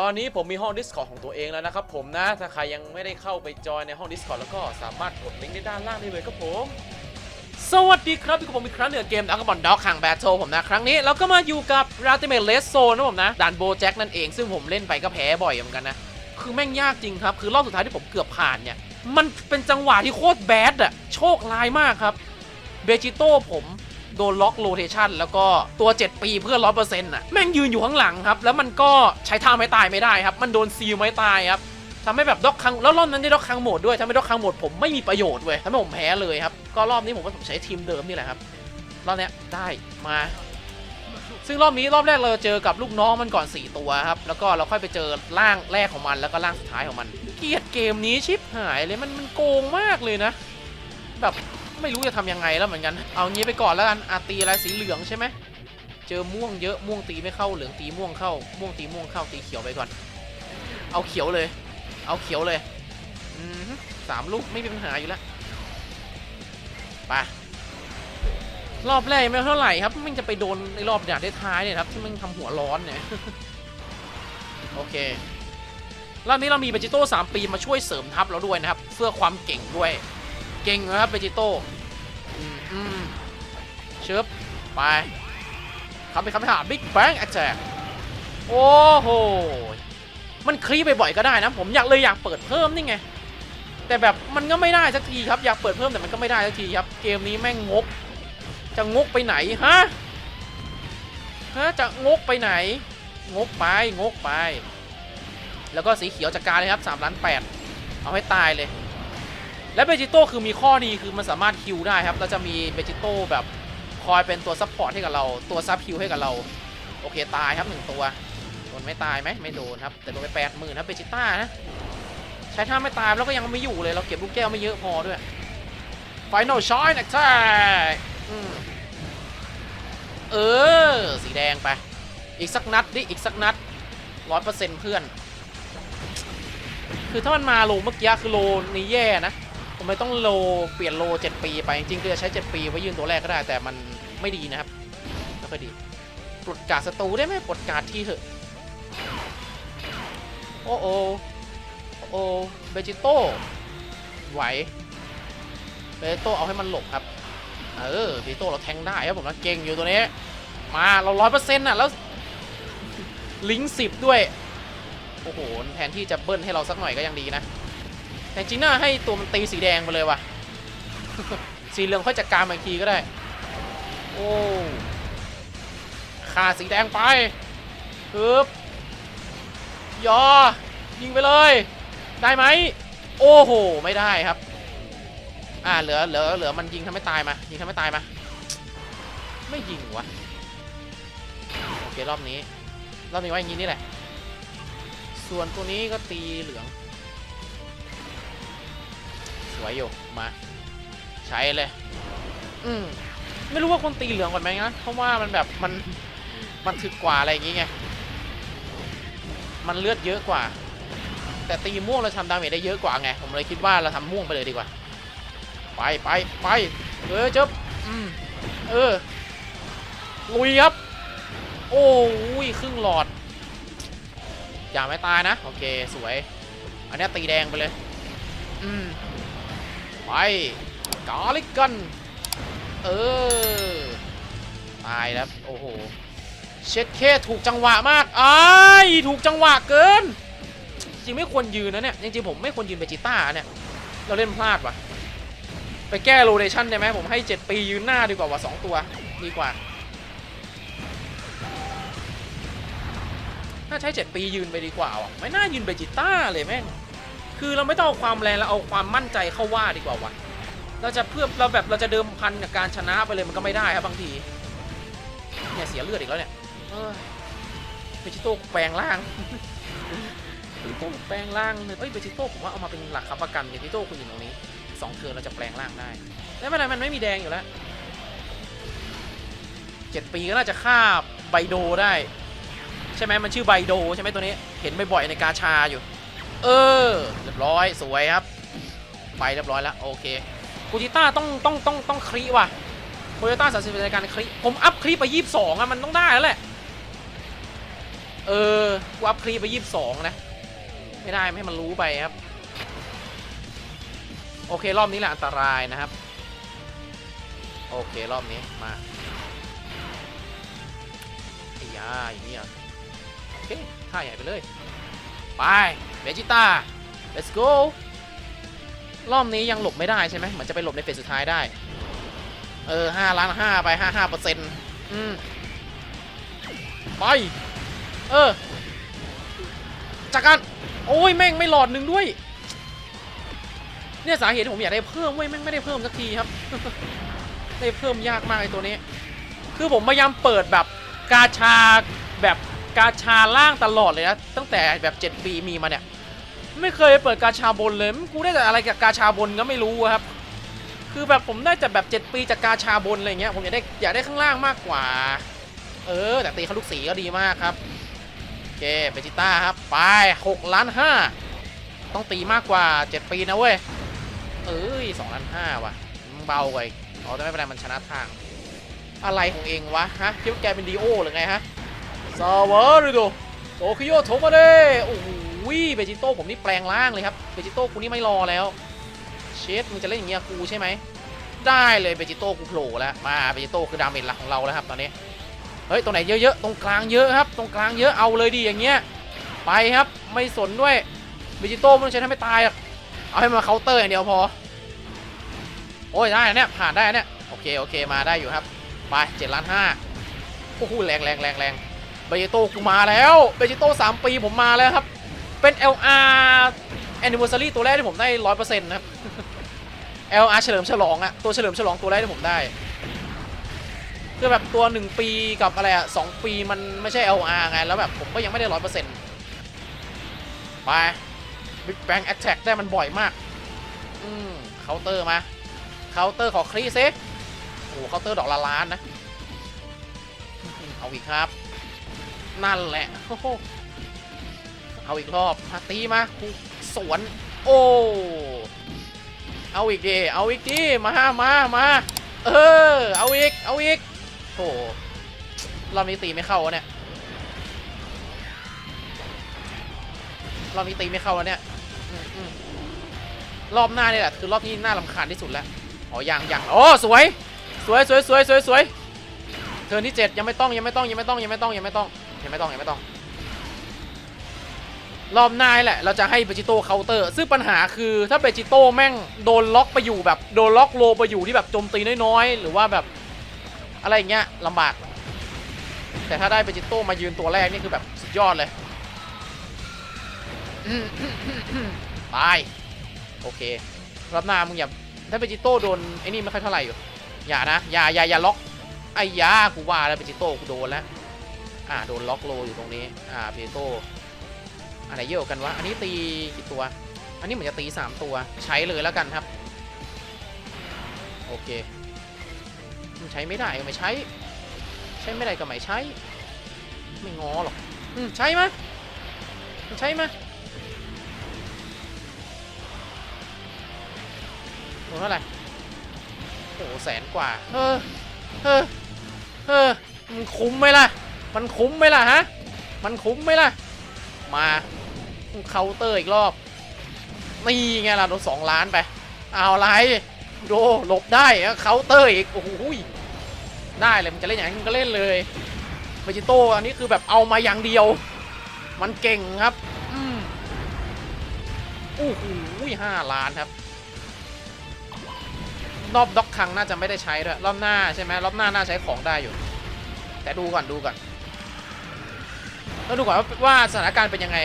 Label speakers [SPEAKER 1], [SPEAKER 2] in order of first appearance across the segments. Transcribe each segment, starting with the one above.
[SPEAKER 1] ตอนนี้ผมมีห้อง Discord ของตัวเองแล้วนะครับผมนะ ถ้าใครยังไม่ได้เข้าไปจอยในห้อง Discord แล้วก็สามารถกดลิงก์ในด้านล่างได้เลยครับผม สวัสดีครับพี่กับผมอีกครั้งหนึ่งกับเกมดักบอลด็อกห่างแบทโชผมนะ ครั้งนี้เราก็มาอยู่กับราติเม t เลสโซนะผมนะด่านโบแจ็คนั่นเองซึ่งผมเล่นไปก็แพ้บ่อยเหมือนกันนะ คือแม่งยากจริงครับ คือรอบสุดท้ายที่ผมเกือบผ่านเนี่ย มันเป็นจังหวะที่โคตรแบดอะโชคร้ายมากครับเบจิโต้ผม โดนล็อกโรเทชันแล้วก็ตัว 7 ปีเพื่อร้อยเปอร์เซ็นต์อะแม่งยืนอยู่ข้างหลังครับ แล้วมันก็ใช้ท่าไม้ตายไม่ได้ครับ มันโดนซีลไม้ตายครับทำให้แบบด็อกคังแล้วรอบนั้นได้ด็อกคังโหมดด้วยทำให้ด็อกคังโหมดผมไม่มีประโยชน์เว้ยทำให้ผมแพ้เลยครับ ก็รอบนี้ผมว่าผมใช้ทีมเดิมนี่แหละครับรอบนี้ได้มา ซึ่งรอบนี้รอบแรกเราเจอกับลูกน้องมันก่อน 4 ตัวครับ แล้วก็เราค่อยไปเจอร่างแรกของมันแล้วก็ร่างสุดท้ายของมัน เกียดเกมนี้ชิบหายเลยมันมันโกงมากเลยนะ แบบ ไม่รู้จะทำยังไงแล้วเหมือนกัน เอางี้ไปก่อนแล้วกันอาตีอะไรสีเหลืองใช่ไหมเจอม่วงเยอะม่วงตีไม่เข้าเหลืองตีม่วงเข้า ม่วงตีม่วงเข้าตีเขียวไปก่อน เอาเขียวเลย เอาเขียวเลยอืมสามลูกไม่มีปัญหาอยู่แล้วไปรอบแรกไม่เท่าไหร่ครับมันจะไปโดนในรอบด่านท้ายเนี่ยครับที่มันทำหัวร้อนเนี่ยโอเครอบนี้เรามีเบจิโต้3ปีมาช่วยเสริมทัพเราด้วยนะครับ เพื่อความเก่งด้วย เก่งนะครับเบจิโต้เชิบไปคำไปคำไปหาบิ๊กแบงแอ t แ c k โอ้โห มันคลีไปบ่อยๆก็ได้นะ ผมอยากเลยอยากเปิดเพิ่มนี่ไง แต่แบบมันก็ไม่ได้สักทีครับ อยากเปิดเพิ่มแต่มันก็ไม่ได้สักทีครับ เกมนี้แม่งงก จะงกไปไหนฮะ ฮะจะงกไปไหน งกไปงกไป แล้วก็สีเขียวจัดการเลยครับ3ล้าน8เอาให้ตายเลย และเบจิโต้คือมีข้อดีคือมันสามารถฮิลได้ครับเราจะมีเบจิโต้แบบคอยเป็นตัวซัพพอร์ตให้กับเรา ตัวซับฮิลให้กับเรา โอเคตายครับหนึ่งตัวโดนไม่ตายไหมไม่โดนครับ แต่โดนไปแปดหมื่นครับเบจิต้านะใช้ท่าไม่ตายแล้วก็ยังไม่อยู่เลยเราเก็บลูกแก้วไม่เยอะพอด้วย Final Shine Attack เออ สีแดงไป อีกสักนัดดิ อีกสักนัดร้อยเปอร์เซ็นต์เพื่อน คือถ้ามันมาโลเมื่อกี้คือโลนี้แย่นะ ไม่ต้องโลเปลี่ยนโล 7 ปีไป จริงๆคือจะใช้ 7 ปีไว้ยืนตัวแรกก็ได้ แต่มันไม่ดีนะครับไม่ค่อยดีปลดการดศัตรูได้ไหมปลดการดที่เถอะ โอ้โอโอ้โอเบจิโต้ไหวเบจิโต้เอาให้มันหลบครับ เออเบจิโต้เราแทงได้ครับผมนะเก่งอยู่ตัวนี้ มาเราร้อยเปอร์เซ็นต์่ะแล้ว ลิงสิบด้วย โอ้โห แทนที่จะเบิ้ลให้เราสักหน่อยก็ยังดีนะ แต่จริงน่าให้ตัวมันตีสีแดงไปเลยว่ะ สีเหลืองค่อยจัดการบางทีก็ได้ โอ้ขาสีแดงไปปึ๊บยอ ยิงไปเลย ได้ไหม โอ้โห ไม่ได้ครับ อ่า เหลือ เหลือ เหลือ มันยิงทำให้ตายมา ยิงทำให้ตายมา ไม่ยิงวะ โอเค รอบนี้ รอบนี้ว่าอย่างนี้นี่แหละ ส่วนตัวนี้ก็ตีเหลือง วยอยู่มาใช้เลย อืมไม่รู้ว่าคนตีเหลืองก่อนไหมนะเพราะว่ามันแบบมันมันถึกกว่าอะไรอย่างงี้ไงมันเลือดเยอะกว่า แต่ตีม่วงเราทำดาเมจได้เยอะกว่าไงผมเลยคิดว่าเราทำม่วงไปเลยดีกว่า ไปไปไปเออเจ็บอืมเออลุยครับ โอ้ยครึ่งหลอด อย่าไม่ตายนะ โอเคสวย อันเนี้ยตีแดงไปเลย อืม ไปกาลิกกัน เออ ตายแล้ว โอ้โห เช็ดเคถูกจังหวะมากอ้ายถูกจังหวะเกิน จริงไม่ควรยืนนะเนี่ย จริงๆผมไม่ควรยืนเบจิต้าเนี่ย เราเล่นพลาดว่ะ ไปแก้โรเดชันได้ไหมผมให้ 7 ปียืนหน้าดีกว่าว่ะ2ตัวดีกว่าน่าใช้ 7 ปียืนไปดีกว่าว่ะไม่น่ายืนเบจิต้าเลยแม่ง คือเราไม่ต้องเอาความแรงเราเอาความมั่นใจเข้าว่าดีกว่าว่ะเราจะเพื่อเราแบบเราจะเดิมพันกับการชนะไปเลยมันก็ไม่ได้ครับบางทีเนี่ยเสียเลือดอีกแล้วเนี่ยเบจิโต้แปลงร่างเบจิโต้แปลงร่างเลยเอ้ยเบจิโต้ผมว่าเอามาเป็นหลักค้ำประกันเบจิโต้คุณอยู่ตรงนี้สองเทิร์นเราจะแปลงร่างได้ไม่เป็นไรมันไม่มีแดงอยู่แล้วเจ็ดปีก็น่าจะฆ่าไบโดได้ ใช่ไหมมันชื่อไบโดใช่ไหมตัวนี้เห็นบ่อยๆในกาชาอยู่ เออ เรียบร้อยสวยครับ ไปเรียบร้อยแล้วโอเคกูจิต้าต้องต้องต้องต้องคลีว่ะโคโยต้าสามสิบในการคลีผมอัพคลีไปยี่สิบสองอะมันต้องได้แล้วแหละ เออกูอัพคลีไปยี่สิบสองนะ ไม่ได้ไม่ให้มันรู้ไปครับ โอเครอบนี้แหละอันตรายนะครับ โอเครอบนี้มาไอ้ยาอย่างนี้เหรอะโอเคท่าใหญ่ไปเลย ไป เบจิต้า let's go รอบนี้ยังหลบไม่ได้ใช่ไหมเหมือนจะไปหลบในเฟสสุดท้ายได้ เออห้าล้านห้าไปห้าห้าเปอร์เซ็นต์อืมไปเออ จากการโอ้ยแม่งไม่หลอดหนึ่งด้วย เนี่ยสาเหตุที่ผมอยากได้เพิ่มเว้ยแม่งไม่ได้เพิ่มสักทีครับ ได้เพิ่มยากมากไอ้ตัวนี้ คือผมพยายามเปิดแบบกาชาแบบกาชาล่างตลอดเลยนะตั้งแต่แบบ 7 ปีมีมาเนี่ย ไม่เคยเปิดกาชาบนเลยกูได้แต่อะไรกับกาชาบนก็ไม่รู้ครับ คือแบบผมได้แต่แบบ 7 ปีจากกาชาบนอะไรเงี้ยผมอยากได้อยากได้ข้างล่างมากกว่า เออ แต่ตีเขาลูกสีก็ดีมากครับโอเคเบจิต้าครับไป6ล้านห้าต้องตีมากกว่า 7 ปีนะเว้ยเอ้ย2ล้านห้าว่ะเบาไปเอาแต่ไม่เป็นไรมันชนะทาง อะไรของเองวะฮะคิดว่าแกเป็นดีโอหรือไงฮะซาวาริโดโตคิโยโทมาเดโอ้โห เบจิโต้ผมนี่แปลงร่างเลยครับเบจิโต้กูนี่ไม่รอแล้วเชฟมึงจะเล่นอย่างเงี้ยกูใช่ไหมได้เลยเบจิโต้กูโผล่แล้วมาเบจิโต้คือดาเมจหลักของเราแล้วครับตอนนี้เฮ้ยตรงไหนเยอะๆตรงกลางเยอะครับ ตรงกลางเยอะเอาเลยดีอย่างเงี้ยไปครับไม่สนด้วยเบจิโต้ไม่ต้องใช้ทำให้ตายหรอกเอาให้มาเคาน์เตอร์อย่างเดียวพอโอ้ยได้เนี่ยผ่านได้เนี่ยโอเคโอเคมาได้อยู่ครับไปเจ็ดล้านห้าโอ้โหแรงแรงแรงแรงเบจิโต้กูมาแล้วเบจิโต้สามปีผมมาแล้วครับ เป็น LR anniversary ตัวแรกที่ผมได้ร้อยเปอร์เซ็นต์นะครับ LR เฉลิมฉลองอะตัวเฉลิมฉลองตัวแรกที่ผมได้คือแบบตัว 1 ปีกับอะไรอะสปีมันไม่ใช่ LR ไง แล้วแบบผมก็ยังไม่ได้ร้อยเปอร์เซ็นต์ไป Big Bang Attack ได้มันบ่อยมาก อืมเคาน์เตอร์มาเคาน์เตอร์ขอคลีเซโอ้เคาน์เตอร์ดอกละล้านนะ เอาอีกครับ นั่นแหละโอ้โห เอาอีกรอบมาตีมากูสวน โอ้ เอาอีกดิเอาอีกดิมามามาเออ เอาอีก เอาอีกโถรอบนี้ตีไม่เข้าวะเนี่ยรอบนี้ตีไม่เข้าวะเนี่ยรอบหน้านี่แหละคือรอบที่น่าลำคาญที่สุดแล้วอ๋อยังยังโอ้สวย สวยสวยสวยสวยสวยเทินที่เจ็ดยังไม่ต้องยังไม่ต้องยังไม่ต้องยังไม่ต้องยังไม่ต้องยังไม่ต้องยังไม่ต้อง รอบหน้าแหละ เราจะให้เบจิโต้เคาน์เตอร์ ซึ่งปัญหาคือถ้าเบจิโต้แม่งโดนล็อกไปอยู่แบบโดนล็อกโลไปอยู่ที่แบบโจมตีน้อยๆ หรือว่าแบบอะไรอย่างเงี้ยลำบาก แต่ถ้าได้เบจิโต้มายืนตัวแรกนี่คือแบบสุดยอดเลยตายโอเครอบหน้ามึงอย่าถ้าเบจิโต้โดนไอ้นี่ไม่ค่อยเท่าไหร่อยู่อย่านะอย่าอย่าอย่าล็อกไอ้ยากูว่าแล้วเบจิโต้กูโดนแล้วอ่าโดนล็อกโลอยู่ตรงนี้ อ่าเบจิโต้ อันไหนเยอะกันวะ อันนี้ตีกี่ตัว อันนี้เหมือนจะตี 3 ตัว ใช้เลยแล้วกันครับ โอเค มันใช้ไม่ได้ก็ไม่ใช้ ใช้ไม่ได้ก็ไม่ใช้ ไม่งอหรอก อืมใช้ไหมมันใช้ไหมโอ้เท่าไหร่โอ้แสนกว่า เออ เออ เออ มันคุ้มไหมล่ะ มันคุ้มไหมล่ะฮะ มันคุ้มไหมล่ะ มา เคาน์เตอร์อีกรอบ นี่ไงล่ะโดนสองล้านไป เอาไรโดหลบได้เคาน์เตอร์อีก โอ้โหยได้เลยมันจะเล่นอย่างนั้มันก็เล่นเลยเบจิโต้อันนี้คือแบบเอามาอย่างเดียว มันเก่งครับอืมโอ้โหห้าล้านครับรอบด็อกคังน่าจะไม่ได้ใช้ด้วยรอบหน้าใช่ไหมรอบหน้าน่าใช้ของได้อยู่ แต่ดูก่อนดูก่อนต้องดูก่อนว่าสถานการณ์เป็นยังไง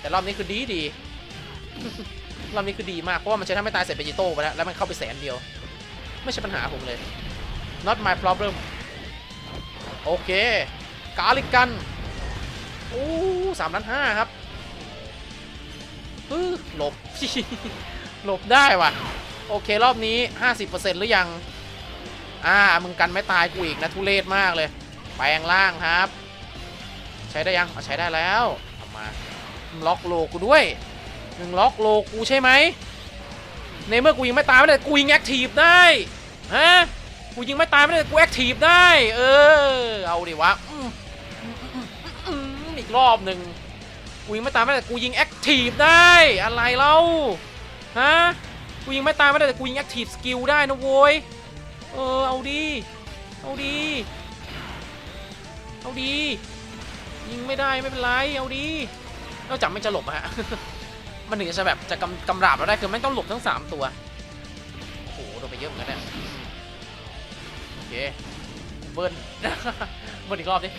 [SPEAKER 1] แต่รอบนี้คือดีดีรอบนี้คือดีมากเพราะว่ามันใช้ทำให้ตายเสร็จเบจิโต้ไปแล้วแล้วมันเข้าไปแสนเดียว ไม่ใช่ปัญหาผมเลย not my problem โอเค กาลิกันโอ้สามล้านห้าครับฮึหลบ หลบได้ว่ะ โอเครอบนี้ 50%หรือยัง อ่า มึงกันไม่ตายกูอีกนะทุเรศมากเลย แปลงร่างครับ ใช้ได้ยัง เอาใช้ได้แล้วเอามามึง ล็อกโลกูด้วยมึงล็อกโลกูใช่ไหมในเมื่อกูยิงไม่ตายไม่ได้กูยิงแอคทีฟได้ฮะกูยิงไม่ตายไม่ได้กูแอคทีฟได้ เออ เอาดิวะอีกรอบหนึ่งกูยิงไม่ตายไม่ได้แต่กูยิงแอคทีฟได้ อะไรเล่าฮะกูยิงไม่ตายไม่ได้แต่กูยิงแอคทีฟสกิลได้นะโว้ยเออเอาดีเอาดีเอาดียิงไม่ได้ไม่เป็นไรเอาดี นอกจากไม่จะหลบอะฮะ มันถึงจะแบบจะกำกำราบเราได้คือไม่ต้องหลบทั้งสามตัว โอ้โหโดนไปเยอะเหมือนกันเนี่ยโอเค เบิร์น เบิร์นอีกรอบดิ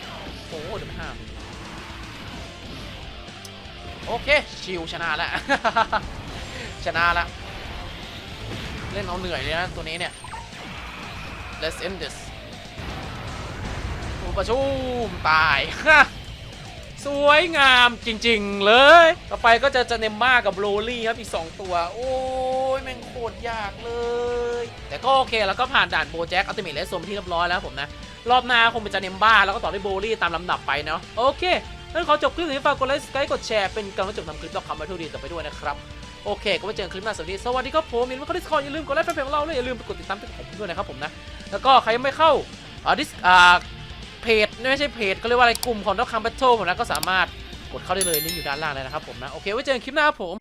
[SPEAKER 1] โอ้โหเดี๋ยวไม่ห้าม โอเค ชิวชนะแล้วชนะละ เล่นเอาเหนื่อยเลยนะตัวนี้เนี่ย let's end this อุปชุมตาย สวยงามจริงๆเลย ต่อไปก็จะจะเนมมากับโรลี่ครับอีก 2 ตัว โอ้ยแม่งโคตรยากเลย แต่ก็โอเคแล้วก็ผ่านด่านโบแจ็คอัลติเมทเลสโซมที่เรียบร้อยแล้วผมนะ รอบหน้าคงเป็นจะเนมบ้าแล้วก็ต่อด้วยโบลี่ตามลำดับไปเนาะโอเคงั้นขอจบคลิปนี้ฝากกดไลค์สกายกดแชร์เป็นกำลังใจทำคลิปต่อคำมาทุกดีต่อไปด้วยนะครับโอเค ก็ไว้เจอกันคลิปหน้าสวัสดี สวัสดีครับผมอย่าลืมเข้าดิสคอร์อย่าลืมกดไลค์แฟนเพจของเราเลยอย่าลืมไปกดติดตามที่ผมด้วยนะครับผมนะ แล้วก็ใครยังไม่เข้าอ่าดิสอ่า เพจไม่ใช่เพจก็เรียกว่าอะไรกลุ่มของด็อกคัมแบทเทิลผมนะก็สามารถกดเข้าได้เลยลิงก์อยู่ด้านล่างเลยนะครับผมนะโอเคไว้เจอกันคลิปหน้าครับผม